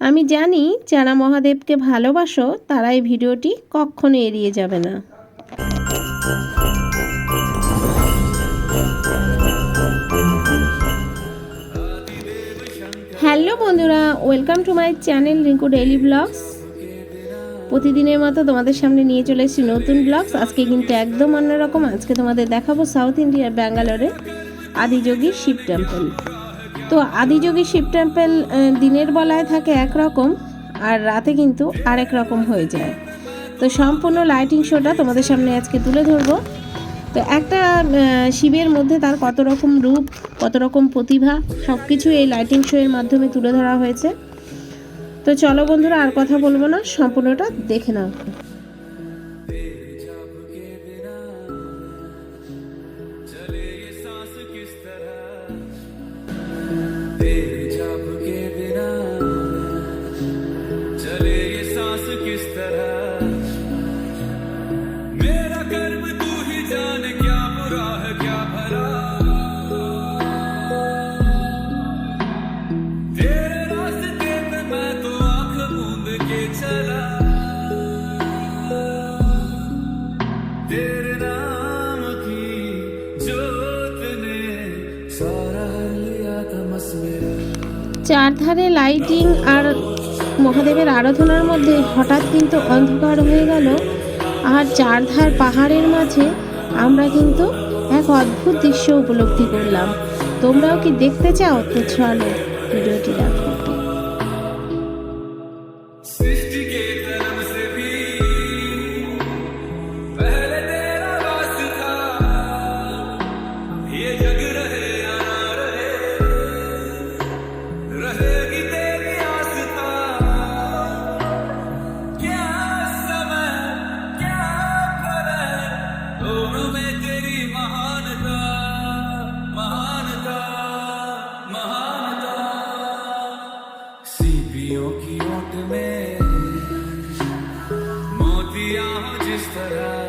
আমি জানি যারা মহাদেবকে ভালোবাসো, তারা এই ভিডিওটি কখনো এড়িয়ে যাবে না। হ্যালো বন্ধুরা, welcome to my channel Rinku daily blogs. প্রতিদিনের মতো তোমাদের সামনে নিয়ে চলে এসেছি নতুন ব্লগস। আজকে কিন্তু একদম অন্যরকম। আজকে তোমাদের দেখাবো সাউথ ইন্ডিয়ার ব্যাঙ্গালোরে আদিযোগী শিব টেম্পল। তো আদিযোগী শিব টেম্পল দিনের বেলায় থাকে একরকম আর রাতে কিন্তু আরেক রকম হয়ে যায়। তো সম্পূর্ণ লাইটিং শোটা তোমাদের সামনে আজকে তুলে ধরবো। তো একটা শিবের মধ্যে তার কত রকম রূপ, কত রকম প্রতিভা সব কিছু এই লাইটিং শো এর মাধ্যমে তুলে ধরা হয়েছে। তো চলো বন্ধুরা, আর কথা বলব না, সম্পূর্ণটা দেখে নাও। চারধারে লাইটিং আর মহাদেবের আরাধনার মধ্যে হঠাৎ কিন্তু অন্ধকার হয়ে গেল। আর চারধার পাহাড়ের মাঝে আমরা কিন্তু এক অদ্ভুত দৃশ্য উপলব্ধি করলাম। তোমরাও কি দেখতে চাও? তো চলো, ভিডিওটি estará.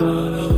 Father.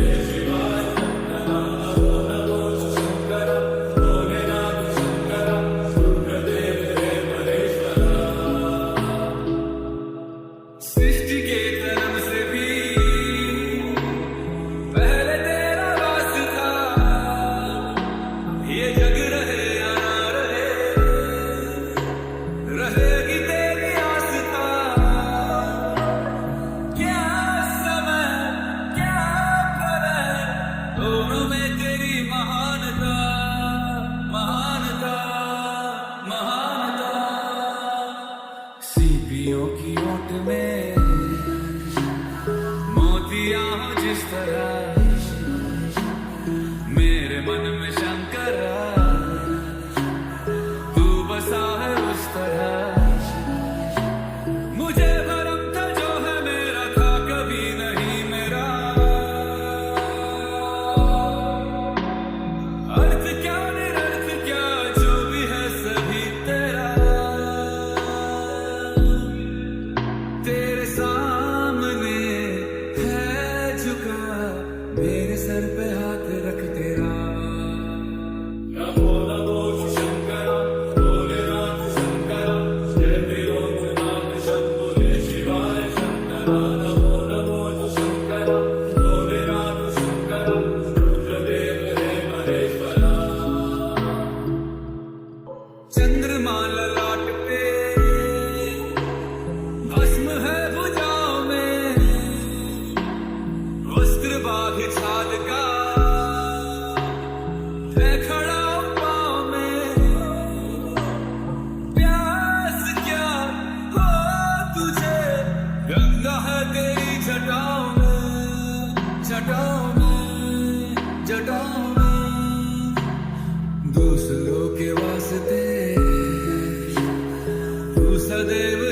Yeah. दूसरों के वास्ते तू सदैव